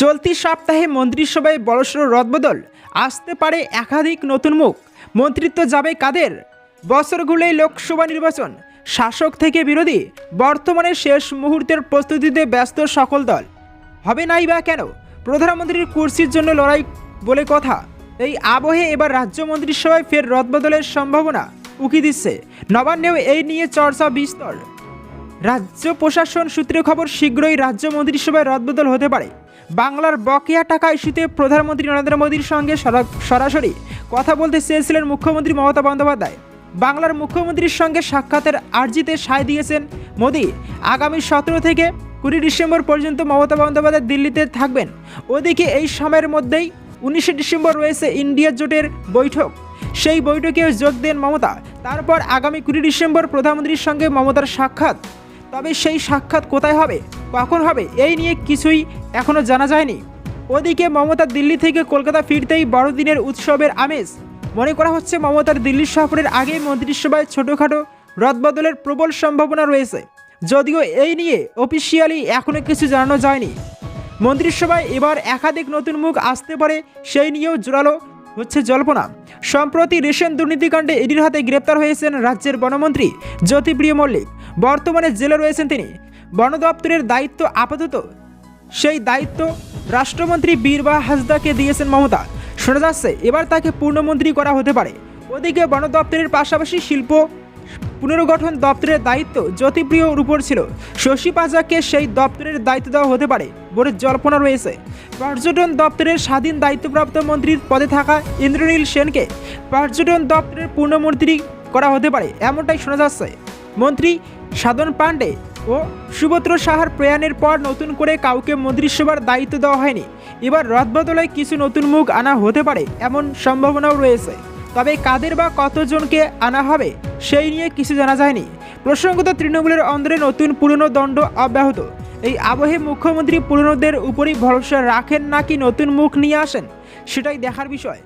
চলতি সপ্তাহে মন্ত্রিসভায় বড়সড় রদবদল। আসতে পারে একাধিক নতুন মুখ। মন্ত্রিত্ব যাবে কাদের? বছর ঘুরলেই লোকসভা নির্বাচন। শাসক থেকে বিরোধী। বর্তমানে শেষ মুহূর্তের প্রস্তুতিতে ব্যস্ত সকল দল। হবে নাই বা কেন? প্রধানমন্ত্রীর কুর্সির জন্য লড়াই বলে কথা। এই আবহে এবার রাজ্য মন্ত্রিসভায় ফের রদবদলের সম্ভাবনা উকি দিচ্ছে। নবান্নেও এই নিয়ে চর্চা বিস্তর। রাজ্য প্রশাসন সূত্রে খবর, শীঘ্রই রাজ্য মন্ত্রিসভায় রদবদল হতে পারে। বাংলার বকেয়া টাকা ইস্যুতে প্রধানমন্ত্রী নরেন্দ্র মোদীর সঙ্গে সরা- সরাসরি কথা বলতে চেয়েছিলেন মুখ্যমন্ত্রী মমতা বন্দ্যোপাধ্যায়। বাংলার মুখ্যমন্ত্রীর সঙ্গে সাক্ষাতের আর্জিতে সায় দিয়েছেন মোদী। আগামী সতেরো থেকে কুড়ি ডিসেম্বর পর্যন্ত মমতা বন্দ্যোপাধ্যায় দিল্লিতে থাকবেন। ওদিকে এই সময়ের মধ্যেই উনিশে ডিসেম্বর রয়েছে ইন্ডিয়া জোটের বৈঠক। সেই বৈঠকে যোগ দেন মমতা। তারপর আগামী কুড়ি ডিসেম্বর প্রধানমন্ত্রীর সঙ্গে মমতার সাক্ষাৎ। তবে সেই সাক্ষাৎ কোথায় হবে? কখন হবে? এই নিয়ে কিছুই এখনও জানা যায়নি। ওদিকে মমতা দিল্লি থেকে কলকাতা ফিরতেই বড়দিনের উৎসবের আমেজ। মনে করা হচ্ছে মমতার দিল্লি সফরের আগে মন্ত্রিসভায় ছোটোখাটো রদবদলের প্রবল সম্ভাবনা রয়েছে। যদিও এই নিয়ে অফিসিয়ালি এখনও কিছু জানানো যায়নি। মন্ত্রিসভায় এবার একাধিক নতুন মুখ আসতে পারে সেই নিয়েও জোরালো হচ্ছে জল্পনা। সম্প্রতি রেশন দুর্নীতিকাণ্ডে এডির হাতে গ্রেপ্তার হয়েছেন রাজ্যের বনমন্ত্রী জ্যোতিপ্রিয় মল্লিক। বর্তমানে জেলে রয়েছেন তিনি। বন দপ্তরের দায়িত্ব আপাতত সেই দায়িত্ব রাষ্ট্রমন্ত্রী বীরবা হাসদাকে দিয়েছেন মমতা। শোনা যাচ্ছে, এবার তাকে পূর্ণমন্ত্রী করা হতে পারে। ওদিকে বন দপ্তরের পাশাপাশি শিল্প পুনর্গঠন দপ্তরের দায়িত্ব জ্যোতিপ্রিয়র উপর ছিল। শশী পাজাকে সেই দপ্তরের দায়িত্ব দেওয়া হতে পারে বলে জল্পনা রয়েছে। পর্যটন দপ্তরের স্বাধীন দায়িত্বপ্রাপ্ত মন্ত্রীর পদে থাকা ইন্দ্রনীল সেনকে পর্যটন দপ্তরের পূর্ণমন্ত্রী করা হতে পারে, এমনটাই শোনা যাচ্ছে। মন্ত্রী সাধন পাণ্ডে ও সুভদ্র সাহার প্রয়াণের পর নতুন করে কাউকে মন্ত্রিসভার দায়িত্ব দেওয়া হয়নি। এবার রদবদলে কিছু নতুন মুখ আনা হতে পারে এমন সম্ভাবনাও রয়েছে। তবে কাদের বা কতজনকে আনা হবে সেই নিয়ে কিছু জানা যায়নি। প্রসঙ্গত তৃণমূলের অন্দরে নতুন পুরনো দণ্ড অব্যাহত। এই আবহে মুখ্যমন্ত্রী পুরনোদের উপরই ভরসা রাখেন নাকি নতুন মুখ নিয়ে আসেন, সেটাই দেখার বিষয়।